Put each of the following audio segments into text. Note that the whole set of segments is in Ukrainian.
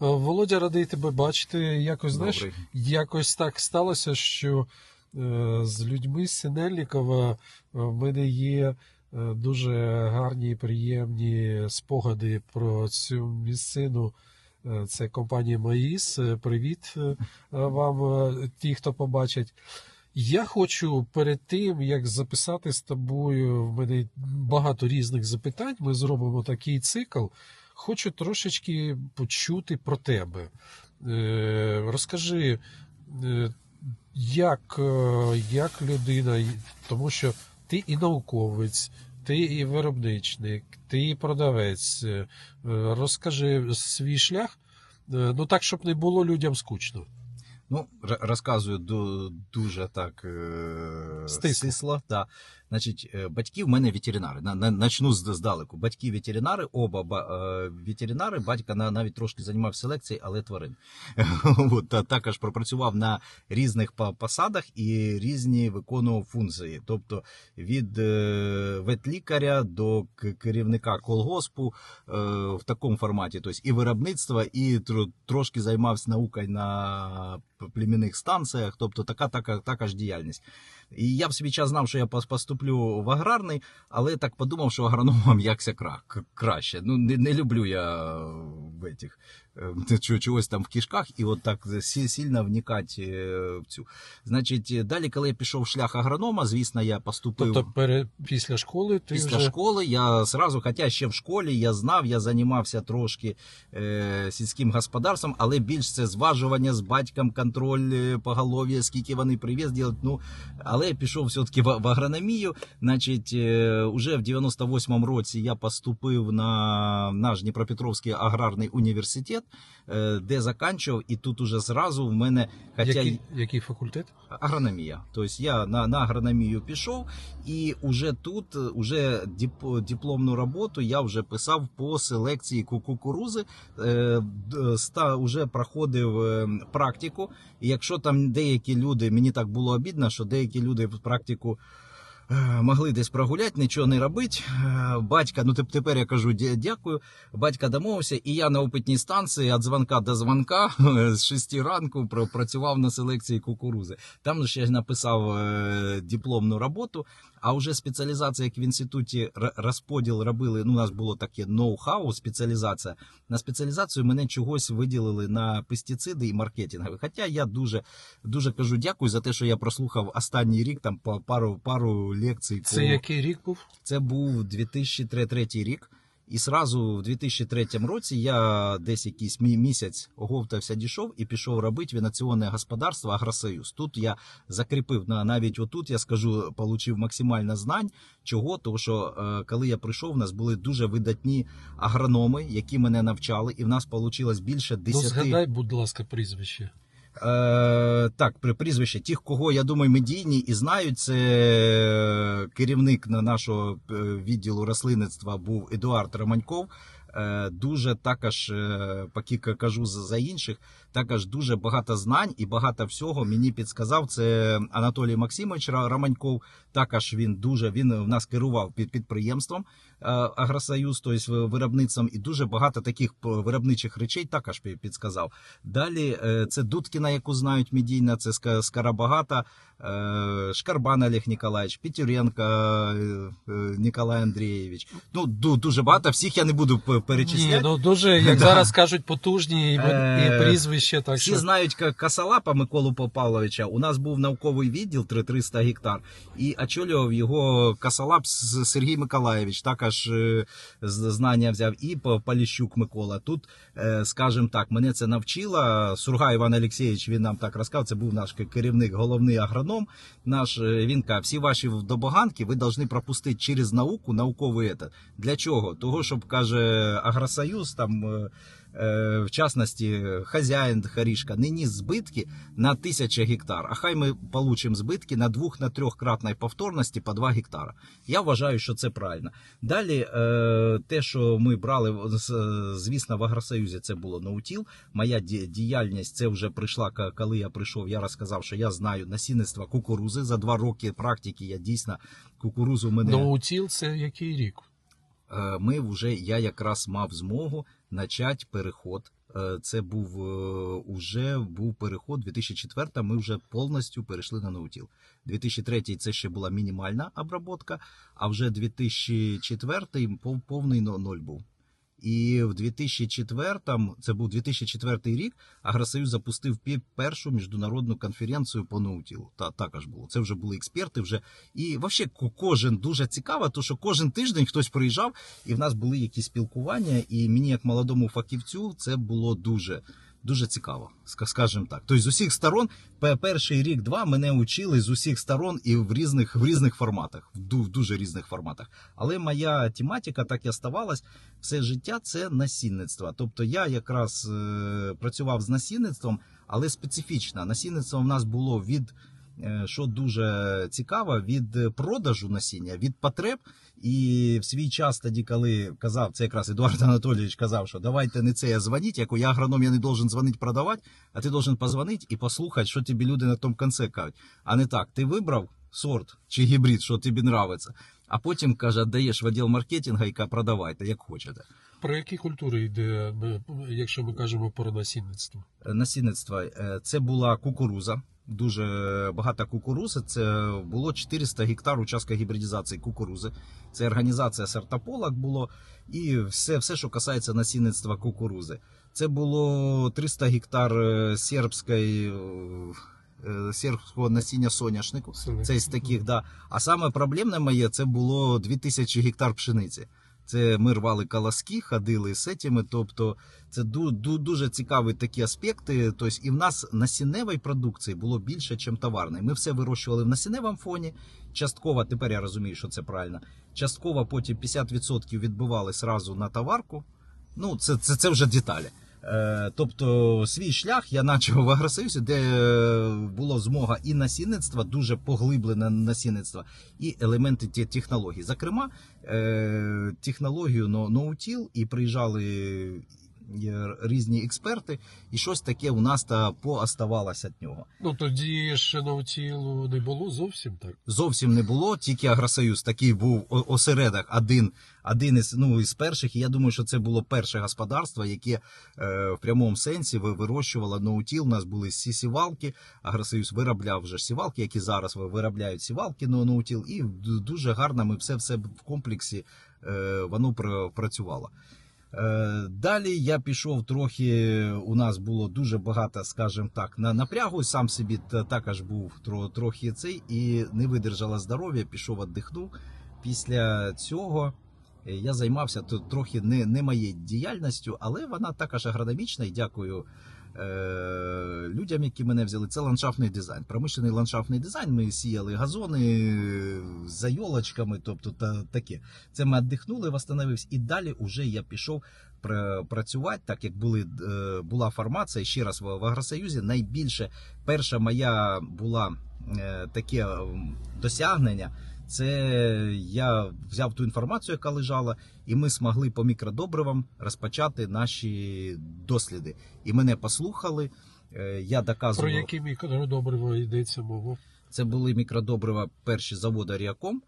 Володя, радий тебе бачити. Якось знаєш, якось так сталося, що е, з людьми з Синельникова е, в мене є е, дуже гарні і приємні спогади про цю місцину. Е, Це компанія Маїс. Е, Привіт е, вам, е, ті, хто побачить. Я хочу перед тим, як записати з тобою, в мене багато різних запитань. Ми зробимо такий цикл. Хочу трошечки почути про тебе. Е, Розкажи, е, як, е, як людина, тому що ти і науковець, ти і виробничник, ти і продавець. Розкажи свій шлях, ну так, щоб не було людям скучно. Ну, розказую дуже так Стисло. стисло. Да. Значить, е, батьки в мене ветеринари. На, на, начну здалеку. Батьки ветеринари, оба е, ветеринари. Батька навіть трошки займався селекцією, але тварин. От, та, також пропрацював на різних посадах і різні виконував функції. Тобто від е, ветлікаря до керівника колгоспу в такому форматі. Тобто і виробництво, і трошки займався наукою на племінних станціях, тобто така, така, така ж діяльність. І я в свій час знав, що я пос- поступлю в аграрний, але так подумав, що агрономом якся краще. Ну, не, не люблю я в этих, е, чогось там в кишках і от так сильно вникати е, в цю. Значить, е, далі, коли я пішов в шлях агронома, звісно, я поступив. Тобто пере, після школи ти Після вже... школи я зразу, хоча ще в школі я знав, я займався трошки е, сільським господарством, але більш це зважування з батьком, контроль е, поголов'я, скільки вони привіз ділять. Ну, але я пішов все-таки в, в агрономію. Значить, е, уже в 98-му році я поступив на наш Дніпропетровський аграрний університет, е, де заканчував, і тут уже зразу в мене, хоча Який, який факультет? агрономія. Тобто я на, на агрономію пішов, і вже тут, е, уже дип, дипломну роботу я вже писав по селекції ку- кукурузи. Е, ста, вже проходив е, практику. І якщо там деякі люди, мені так було обідно, що деякі люди практику. Е, Могли десь прогуляти, нічого не робити. Е, Батька, ну теп- тепер я кажу дя- дякую. Батька домовився, і я на опитній станції від дзвонка до дзвонка з 6 ранку пр- працював на селекції кукурузи. Там ще я написав е, дипломну роботу. А вже спеціалізація, як в інституті розподіл робили. Ну, у нас було таке ноу-хау, спеціалізація. На спеціалізацію мене чогось виділили на пестициди і маркетингові. Хоча я дуже дуже кажу дякую за те, що я прослухав останній рік там по пару пару лекцій. Це по... який рік був? Це був 2003 рік. І сразу в 2003 році я десь якийсь мі- місяць оговтався, дійшов і пішов робити вінаціонне господарство Агросоюз. Тут я закріпив на навіть отут, я скажу, отримав максимально знань. Чого? Тому що е, коли я прийшов, у нас були дуже видатні агрономи, які мене навчали, і в нас вийшло більше Ну, 10... згадай, будь ласка, прізвище. Е, так, при прізвище тих, кого я думаю, медійні і знають, це керівник на нашого е, відділу рослинництва був Едуард Романьков. Е, Дуже також, е, поки кажу за інших, також дуже багато знань і багато всього мені підсказав. Це Анатолій Максимович Романьков. Також він дуже він в нас керував під підприємством е, Агросоюз, тобто виробництвом, і дуже багато таких виробничих речей також пі- підсказав. Далі е, це Дудкіна, яку знають медійна, це Ска- Скарабагата, е, Шкарбан Олег Ніколаєвич, Петюренко е, е, Ніколай Андрійович. Ну, дуже багато. Всіх я не буду п- перечисляти. Ні, ну дуже, як Да. зараз кажуть, потужні і, Е, і прізвище. Так Всі що... знають Касалапа Миколу Павловича. У нас був науковий відділ 300 гектар, і очолював його Касалап Сергій Миколаєвич. Також е, знання взяв і Поліщук Микола. Тут, е, скажімо так, мене це навчила. Сурга Іван Олексійович. Він нам так розказав. Це був наш керівник, головний агроном. Наш е, він каже, всі ваші добаганки ви повинні пропустити через науку, науковий етат. Для чого? Того, щоб каже Агросоюз там. Е, в частності хазяїн Харішка, не ніс збитки на тисячу гектар, а хай ми получимо збитки на двох на трьохкратної повторності по 2 гектара. Я вважаю, що це правильно. Далі, е, те, що ми брали, звісно, в Агросоюзі це було наутіл. Моя діяльність це вже прийшла, коли я прийшов. Я розказав, що я знаю насінництво кукурузи. За два роки практики я дійсно кукурузу мене. Ноутіл це який рік? Е, ми вже я якраз мав змогу почати переход Е, Це був е, уже був переход 2004 Ми вже повністю перейшли на ноутіл. 2003 це ще була мінімальна обработка, а вже 2004 пов- повний ноль був. І в 2004, це був 2004 рік, Агросоюз запустив першу міжнародну конференцію по ноутілу. Та також було. Це вже були експерти. Вже і ко- кожен дуже цікаво, то що кожен тиждень хтось приїжджав, і в нас були якісь спілкування. І мені, як молодому фахівцю, це було дуже. Дуже цікаво, ска- скажімо так. Тобто з усіх сторон, перший рік-два мене учили з усіх сторон і в різних, в різних форматах, в ду- дуже різних форматах. Але моя тематика так я ставалась, все життя це насінництво. Тобто я якраз е, працював з насінництвом, але специфічно. Насінництво в нас було від. Е, Що дуже цікаво, від продажу насіння, від потреб. І в свій час тоді, коли казав, це якраз Едуард Анатолійович казав, що давайте не це, а дзвоніть, як я агроном, я не должен дзвонити продавати, а ти должен позвонити і послухати, що тобі люди на тому кінці кажуть. А не так, ти вибрав сорт чи гібрид, що тобі нравиться, а потім каже, даєш в відділ маркетингу і продавайте, як хочете. Про які культури йде, якщо ми кажемо про насінництво? насінництва. Е, Це була кукуруза. Дуже багата кукурузи. Це було 400 гектар участка гібридізації кукурузи. Це організація сертополок було і все, все, що касається насінництва кукурузи. Це було 300 гектар е, сербської. е, Сербського насіння соняшнику. Це із таких, да. А саме проблемне моє це було 2000 гектар пшениці. Це ми рвали каласки, ходили з цими. Тобто, це ду, ду, дуже цікаві такі аспекти. Тобто, і в нас насінневої продукції було більше, ніж товарної. Ми все вирощували в насінневому фоні. Частково, тепер я розумію, що це правильно. Частково потім 50% відбивали сразу на товарку. Ну, це, це, це вже деталі. Е, тобто свій шлях я почав в Агросоюзі, де була змога і насінництва, дуже поглиблене насінництво, і елементи те- технологій. Зокрема, е, технологію но- ноутіл, і приїжджали е, різні експерти, і щось таке у нас та пооставалося від нього. Ну тоді ще наутілу не було зовсім так. Зовсім не було, тільки Агросоюз такий був осередок, один, один із, ну, із перших. І я думаю, що це було перше господарство, яке е, в прямому сенсі вирощувало ноутіл. У нас були всі сівалки. Агросоюз виробляв вже сівалки, які зараз виробляють сівалки на ноутіл. І дуже гарно ми все, все в комплексі е, воно пр- працювало. Е, Далі я пішов трохи. У нас було дуже багато, скажімо так, на напрягу. Сам собі та- також був трохи цей і не видержала здоров'я, пішов віддихнув. Після цього е, я займався трохи не, не моєю діяльністю, але вона також агрономічна і дякую. Е, Людям, які мене взяли, це ландшафтний дизайн. Промишлений ландшафтний дизайн. Ми сіяли газони е, за йолочками, тобто та, таке. Це ми віддихнули, восстановився, і далі вже я пішов працювати, так як були, е, була формація ще раз в, в Агросоюзі. Найбільше перша моя була таке досягнення. Це я взяв ту інформацію, яка лежала, і ми змогли по мікродобривам розпочати наші досліди. І мене послухали. е, Я Про які мікродобрива йдеться мова? Це були мікродобрива перші заводу Ріаком.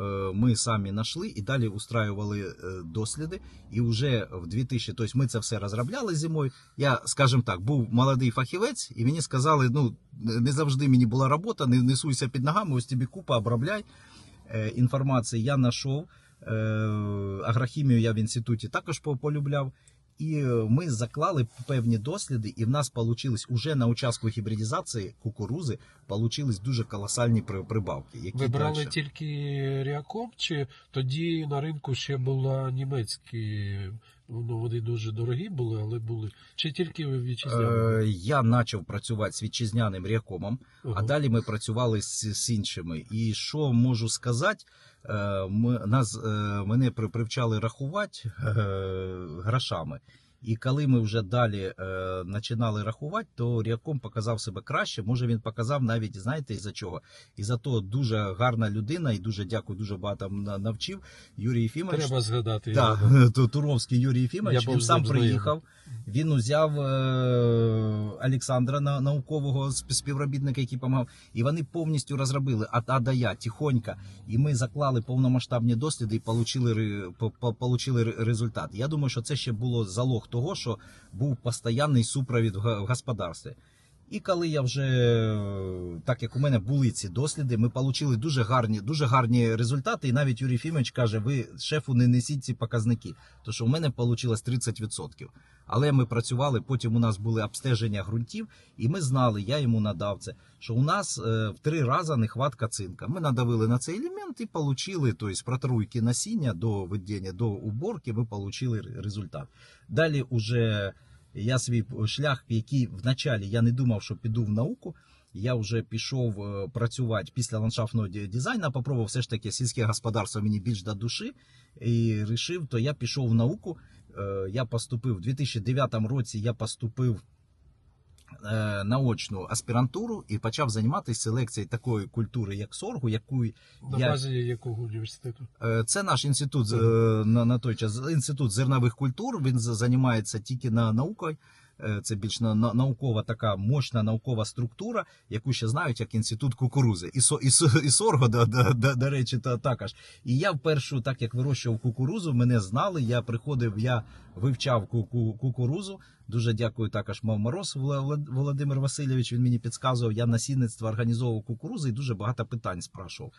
Е, Ми самі знайшли і далі устраювали е, досліди. І вже в 2000, тобто ми це все розробляли зимою. Я, скажімо так, був молодий фахівець, і мені сказали: ну не завжди мені була робота, не несуйся під ногами, ось тобі купа, обробляй інформації. Я знайшов Е, агрохімію. Я в інституті також по- полюбляв. І е, ми заклали певні досліди, і в нас получились уже на участку гібридізації кукурузи получились дуже колосальні прибавки. Які Ви брали дальше. тільки Ріаком, чи тоді на ринку ще була німецькі, ну вони дуже дорогі були, але були. Чи тільки ви вітчизняні? Е, Я почав працювати з вітчизняним ріакомом, а далі ми працювали з, з іншими. І що можу сказати, е, ми, нас, е, мене при- привчали рахувати е, грошами. І коли ми вже далі е, починали рахувати, то Ріаком показав себе краще. Може він показав навіть, знаєте, із-за чого? І за то дуже гарна людина, і дуже дякую, дуже багато навчив. Юрій Ефімович. Треба згадати. Так, його. Туровський Юрій Ефімович, Я він сам приїхав. Він узяв е, Олександра на- наукового спів- співробітника, який помагав, і вони повністю розробили от А до Я, тихонько. І ми заклали повномасштабні досліди і получили, получили результат. Я думаю, що це ще було залог того, що був постійний супровід в господарстві. І коли я вже, так як у мене були ці досліди, ми отримали дуже гарні, дуже гарні результати. І навіть Юрій Фімович каже: ви шефу не несіть ці показники. То що у мене вийшло 30%. Але ми працювали, потім у нас були обстеження ґрунтів, і ми знали, я йому надав це, що у нас е, в три рази нехватка цинка. Ми надавили на цей елемент і отримали, тобто протруйки насіння до ведення, до уборки, ми отримали результат. Далі уже я свій шлях, який вначалі я не думав, що піду в науку. Я вже пішов е, працювати після ландшафтного дизайну, попробував все ж таки сільське господарство мені більш до душі і вирішив, то я пішов в науку. Е, Я поступив у 2009 році. Я поступив е, на аспірантуру і почав займатися селекцією такої культури, як соргу, яку На я базі якого університету? Е, Це наш інститут е, на, на той час. Інститут зернових культур. Він займається тільки на наукою. Е, Це більш на, на- наукова така мощна наукова структура, яку ще знають як інститут кукурузи. І, со, і, і сорго, до, до, до, до речі, та, також. І я вперше, так як вирощував кукурузу, мене знали. Я приходив, я вивчав ку- ку- кукурузу. Дуже дякую також Мав Мороз Володимир Васильович. Він мені підказував. Я насінництво організовував кукурузи і дуже багато питань спрашував.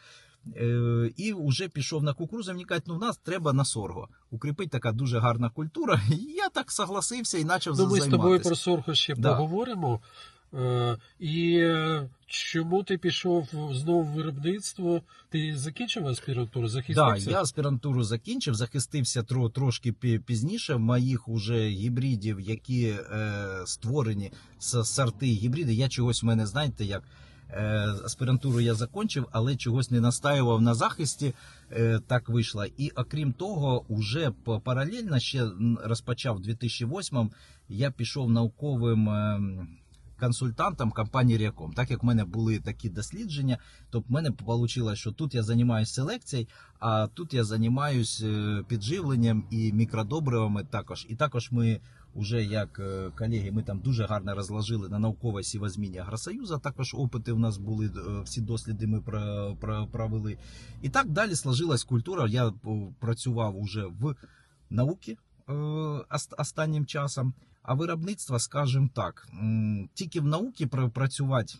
Е, і вже пішов на кукурузу. Мені кажуть, ну в нас треба на сорго. Укріпить така дуже гарна культура. І я так согласився і почав Ну, ми з тобою про сорго ще Да. поговоримо. Е, І е, чому ти пішов знову в виробництво? Ти закінчив аспірантуру? Да, я аспірантуру закінчив, захистився тро, трошки пізніше. Моїх уже гібридів, які е, створені з сорти гібриди. Я чогось в мене, знаєте, як аспірантуру я закінчив, але чогось не настаював на захисті. Е, так вийшло. І окрім того, уже паралельно ще розпочав в 2008 я пішов науковим. ем, Консультантом компанії Ріаком, так як в мене були такі дослідження, то в мене вийшло, що тут я займаюся селекцією, а тут я займаюся підживленням і мікродобривами також. І також ми вже як е, колеги, ми там дуже гарно розложили на наукове сівозміння Агросоюзу. Також опити в нас були, е, всі досліди ми про- про- провели. І так далі сложилась культура. Я е, працював уже в науці останнім часом. А виробництво, скажімо так, тільки в науці працювати.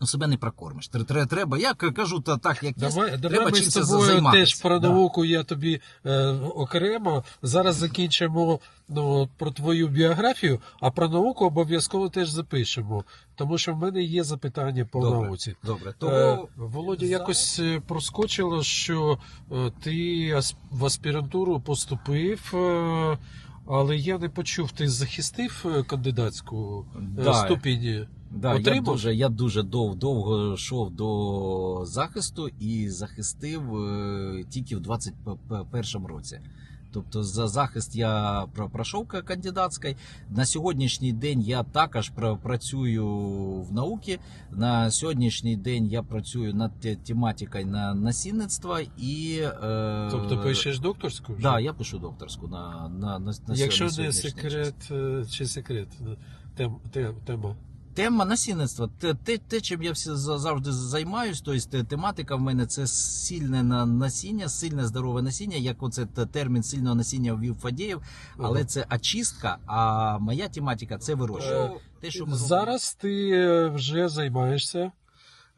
Ну, себе не прокормиш. Тре- тре- Треба, я кажу та так, як є. Давай, давай треба ми з тобою займатися. теж про Да. науку я тобі е, окремо. Зараз закінчимо ну, про твою біографію, а про науку обов'язково теж запишемо. Тому що в мене є запитання по Добре, науці. Добре, Е, того Володя, зараз- якось е, проскочило, що е, ти в аспірантуру поступив, е, але я не почув, ти захистив е, кандидатську е, Да. ступінь? Да, я дуже, я дуже дов, довго йшов до захисту і захистив е, тільки в 21 році. Тобто за захист я про- пройшов кандидатський. На сьогоднішній день я також працюю в науці. На сьогоднішній день я працюю над тематикою на насінництва і. Е, Тобто пишеш докторську? вже? Да, я пишу докторську на, на, на, на Якщо на не секрет, е, чи секрет, е, тем, тем, тема. Тема насінництва, те, те, те, чим я завжди займаюсь, тобто тематика в мене це сильне на- насіння, сильне здорове насіння, як оце термін сильного насіння ввів Фадєєв, але це очистка, а моя тематика це вирощування. Е, Те, що ми Зараз ти е, вже займаєшся.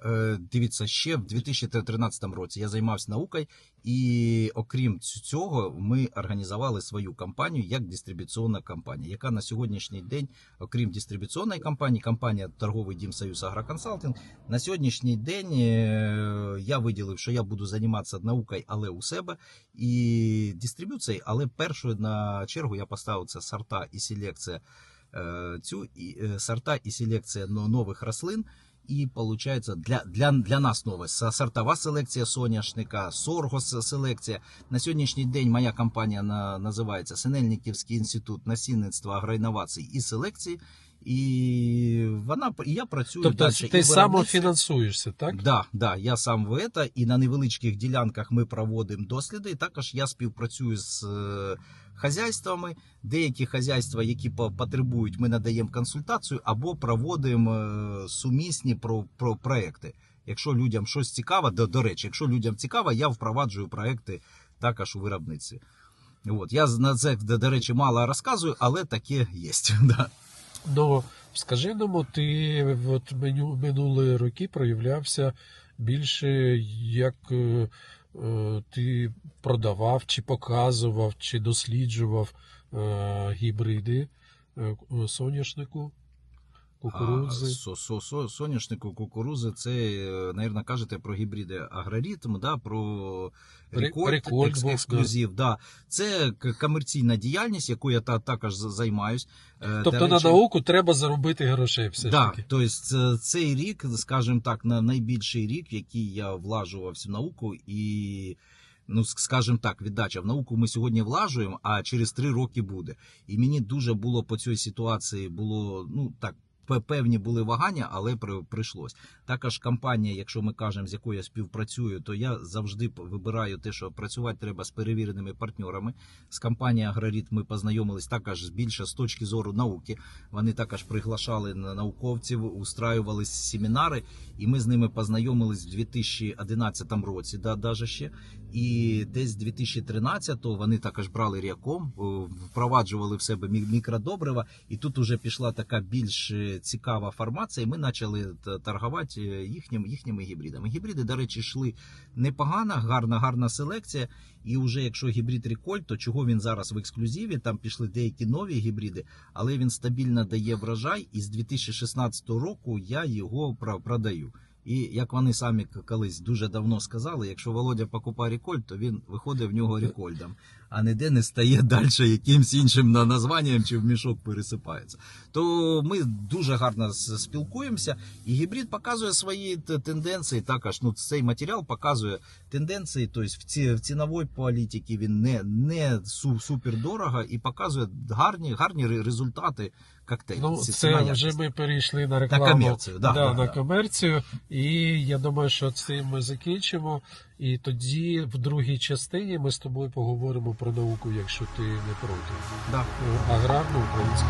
Е, Дивіться, ще в 2013 році я займався наукою, і окрім цього, ми організували свою компанію як дистрибуційна компанія, яка на сьогоднішній день, окрім дистрибуційної компанії, компанія Торговий Дім Союз Агроконсалтинг, на сьогоднішній день е, я виділив, що я буду займатися наукою, але у себе і дистрибуцією, але першою на чергу я поставив це сорта і селекція е, цю і, сорта і селекція но- нових рослин. І получається для, для, для нас нове сортова селекція соняшника, соргос селекція. На сьогоднішній день моя компанія на, називається Синельниківський інститут насінництва агроінновацій і селекції. І вона і я працюю Тобто далі. ти самофінансуєшся, так? Да, да, я сам в это, і на невеличких ділянках ми проводимо досліди. Також я співпрацюю з е, хазяйствами. Деякі хазяйства, які по- потребують, ми надаємо консультацію або проводимо е, сумісні про, про проекти. Якщо людям щось цікаво, до, до речі, якщо людям цікаво, я впроваджую проекти також у виробництві. От я на це, до, до речі, мало розказую, але таке є. Да. Ну, скажи нам, ти меню минулі роки проявлявся більше, як е, е, ти продавав, чи показував, чи досліджував е, гібриди соняшнику, кукурудзи. Со, со, со, соняшнику, кукурузи, це, е, навірно, кажете про гібриди агроритм, да, про Ре- рекорд, Рекорд екс- ексклюзив. Да. Це комерційна діяльність, яку я та, також займаюсь. Е, Тобто до на науку треба заробити грошей все ж таки. тобто цей рік, скажімо так, на найбільший рік, в який я влажувався в науку і. Ну, скажімо так, віддача в науку ми сьогодні влажуємо, а через три роки буде. І мені дуже було по цій ситуації було ну так. Пе- Певні були вагання, але при, прийшлось. Також компанія, якщо ми кажемо, з якою я співпрацюю, то я завжди вибираю те, що працювати треба з перевіреними партнерами. З компанією Агроріт ми познайомились також більше з точки зору науки. Вони також приглашали на- науковців, устраювали семінари, і ми з ними познайомились в 2011 році, да, даже ще. І десь 2013-го вони також брали ріаком, е, впроваджували в себе мікродобрива, і тут уже пішла така більш е, цікава формація. і Ми почали торгувати е, їхнім, їхніми гібридами. Гібриди, до речі, йшли непогано, гарна, гарна селекція. І вже якщо гібрид Реколь, то чого він зараз в ексклюзиві? Там пішли деякі нові гібриди, але він стабільно дає врожай. І з 2016 року я його продаю. І як вони самі колись дуже давно сказали, якщо Володя покупає рекольд, то він виходить в нього рекольдом, а ніде не стає далі якимсь іншим названням чи в мішок пересипається. То ми дуже гарно спілкуємося, і гібрид показує свої тенденції. Також ну цей матеріал показує тенденції. Тобто в ці в ціновій політиці він не, не су- супер дорого і показує гарні, гарні результати коктейлю. Ну, Ці- це вже ми перейшли на рекламу. комерцію, да, да, на да. комерцію. І я думаю, що цим ми закінчимо. І тоді в другій частині ми з тобою поговоримо про науку, якщо ти не проти. Да. Аграрну українську.